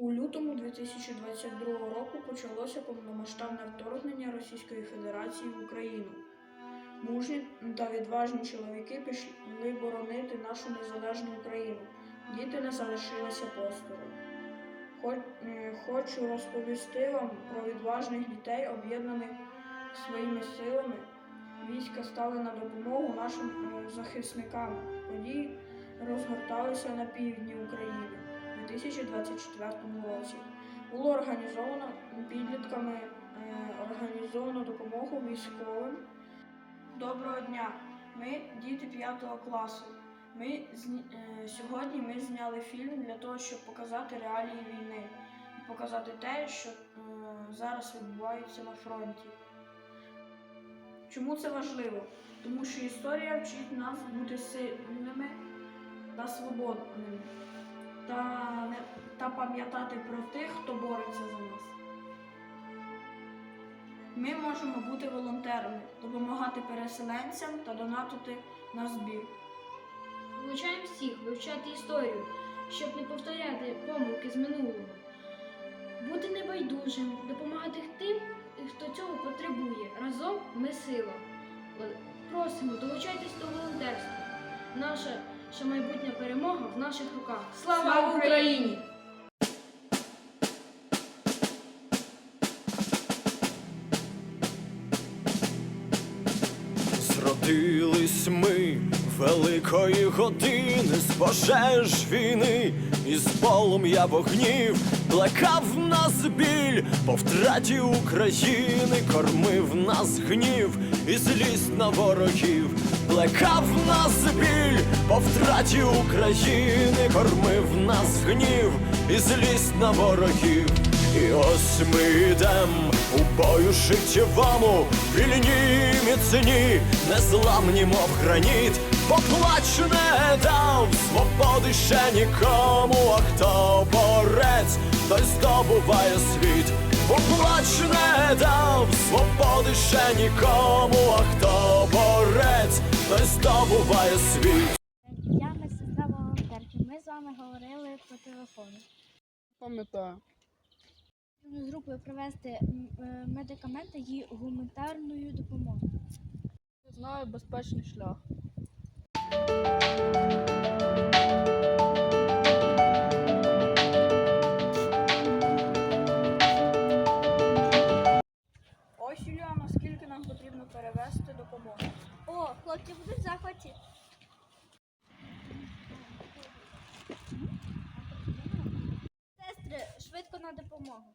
У лютому 2022 року почалося повномасштабне вторгнення Російської Федерації в Україну. Мужні та відважні чоловіки пішли боронити нашу незалежну Україну. Діти не залишилися посторонь. Е, Хочу розповісти вам про відважних дітей, об'єднаних своїми силами. Війська стали на допомогу нашим е, захисникам. Події розгорталися на півдні України 2024 році. Було організовано підлітками е, організовано допомогу військовим. Доброго дня! Ми діти 5 класу. Ми е, сьогодні ми зняли фільм для того, щоб показати реалії війни і показати те, що е, зараз відбувається на фронті. Чому це важливо? Тому що історія вчить нас бути сильними та свободними та, та пам'ятати про тих, хто бореться за нас. Ми можемо бути волонтерами, допомагати переселенцям та донатити на збір. Залучаємо всіх вивчати історію, щоб не повторяти помилки з минулого. Бути небайдужим, допомагати тим, хто цього потребує. Разом ми сила. Просимо, долучайтесь до волонтерства. Наша, наша майбутня перемога в наших руках. Слава, Слава Україні! Зродились ми великої години з пожеж війни, і з полум'я вогнів плекав нас біль по втраті України, кормив нас гнів і злість на ворогів, плекав нас біль по втраті України, кормив нас гнів і злість на ворогів. І ось ми йдем у бою життєвому, вільні міцні, незламні, мов граніт, поплач не дав свободи ще нікому, а хто борець, той здобуває світ, поплач не дав свободи ще нікому, а хто борець, той здобуває світ. Я медсестра волонтерки. Ми з вами говорили по телефону. Пам'ятаю. З групою провести м, е, медикаменти і гуманітарну допомогу. Знаю безпечний шлях. Ось Юліана, скільки нам потрібно перевезти допомогу. О, хлопці будуть захваті. Сестри, швидко на допомогу.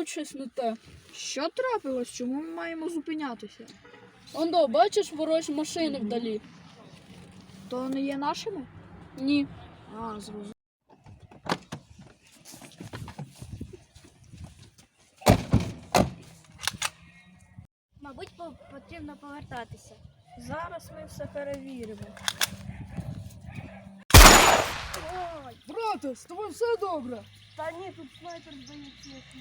Тут щось не те. Що трапилось? Чому ми маємо зупинятися? Ондо, бачиш ворожі машини вдалі? То не є нашими? Ні. А, зрозуміло. Мабуть, потрібно повертатися. Зараз ми все перевіримо. Брате, з тобою все добре. Та ні, тут снайпер здається. Хлопці,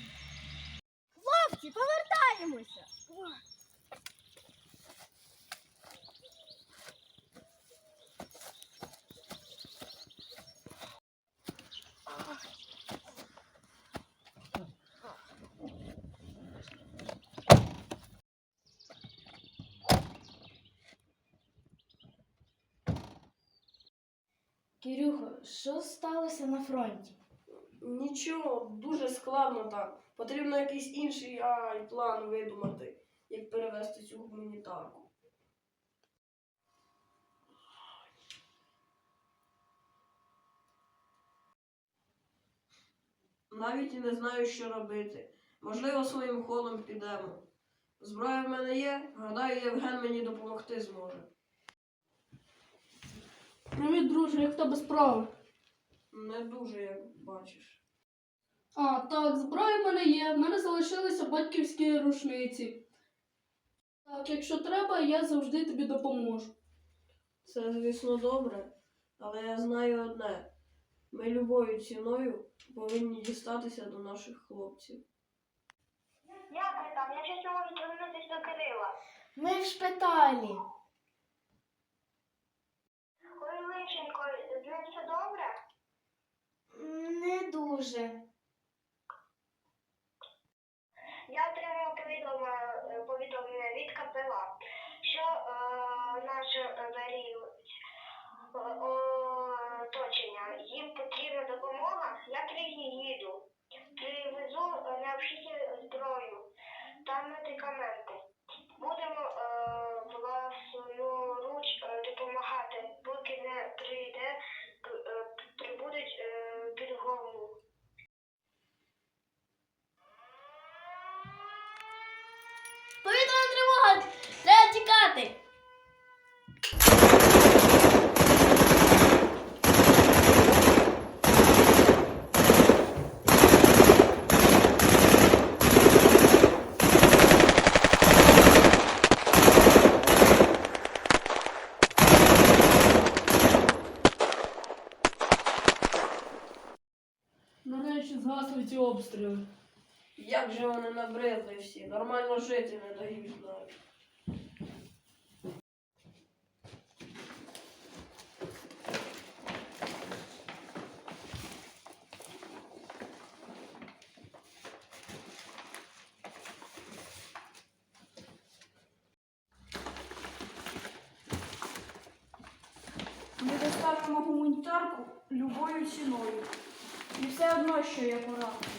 повертаємося! Кирюхо, що сталося на фронті? Нічого, дуже складно так. Потрібно якийсь інший ай, план видумати, як перевести цю гуманітарку. Навіть і не знаю, що робити. Можливо, своїм ходом підемо. Зброя в мене є, гадаю, Євген мені допомогти зможе. Привіт, друже, як в тебе справи? Не дуже, як бачиш. А, так, зброя в мене є. В мене залишилися батьківські рушниці. Так, якщо треба, я завжди тобі допоможу. Це, звісно, добре, але я знаю одне: ми любою ціною повинні дістатися до наших хлопців. Як ви там? Я щось не можу звернутися до Кирила. Ми в шпиталі. Ой, Личенко, з ним все добре? Не дуже. Я отримала повідомлення, повідомлення від КПЛА, що е, наш період оточення, їм потрібна допомога, я приїду. Привезу е, необхідну зброю та медикаменти. Як же вони набридли всі, нормально жити не дають навіть. Ми доставимо гуманітарку любою ціною. І все одно, що я поранений.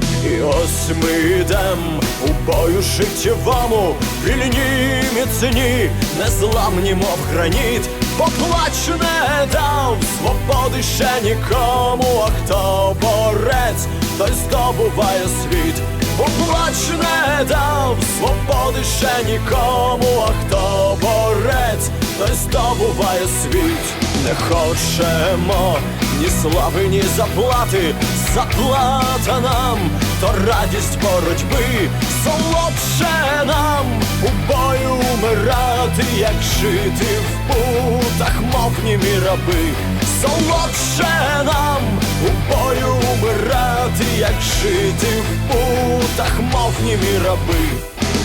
І ось ми йдем у бою життєвому, вільні міцні, незламні, мов граніт, поплач не дав свободи ще нікому, а хто борець, той здобуває світ, поплач не дав свободи ще нікому, а хто борець, той здобуває світ, не хочемо ні слави, ні заплати, заплата нам, то радість боротьби, солодше нам у бою умирати, як жити в путах, мов німі раби. Солодше нам у бою умирати, як жити в путах, мов німі раби.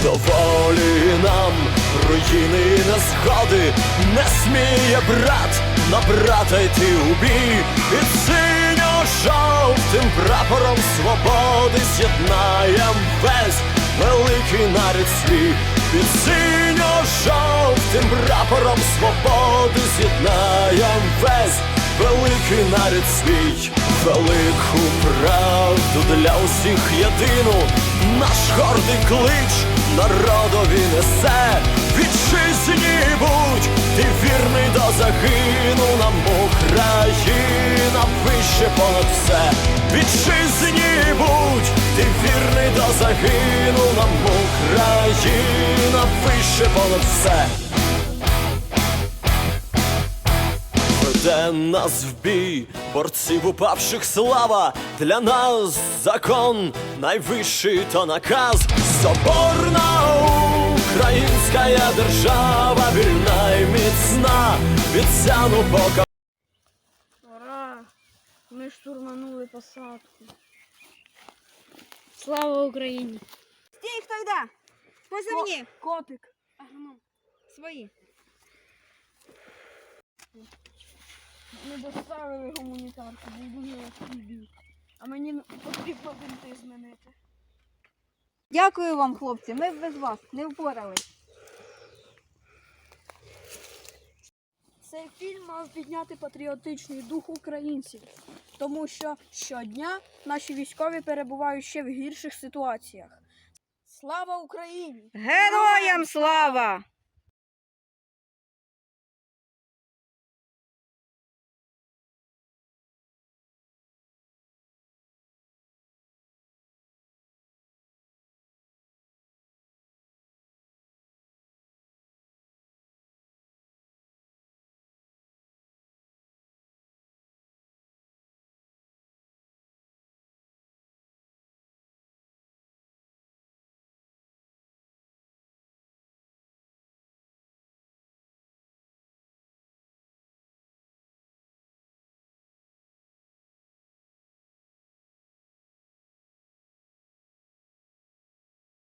Доволі нам руїни і незгоди, не сміє брат на брата йти у бій, під синьо-жовтим прапором свободи з'єднаєм весь великий нарід свій, під синьо-жовтим прапором свободи з'єднаєм весь великий нарід свій, велику правду для усіх єдину, наш гордий клич народові несе, вітчизні будь, ти вірний до загину, нам Україна вище понад все, вітчизні будь, ти вірний до загину, нам Україна вище понад все. Веде нас в бій, борців упавших слава, для нас закон найвищий то наказ, соборна українська держава, вільна і міцна, від сяну пока. Ура! Ми штурманули посадку. Слава Україні! Стій, хто йде? Позивні. Котик. Свої. Не доставили гуманітарку, бо дуже важкий бій. А мені потрібно бинти змінити. Дякую вам, хлопці. Ми б без вас не впорались. Цей фільм мав підняти патріотичний дух українців, тому що щодня наші військові перебувають ще в гірших ситуаціях. Слава Україні! Героям слава!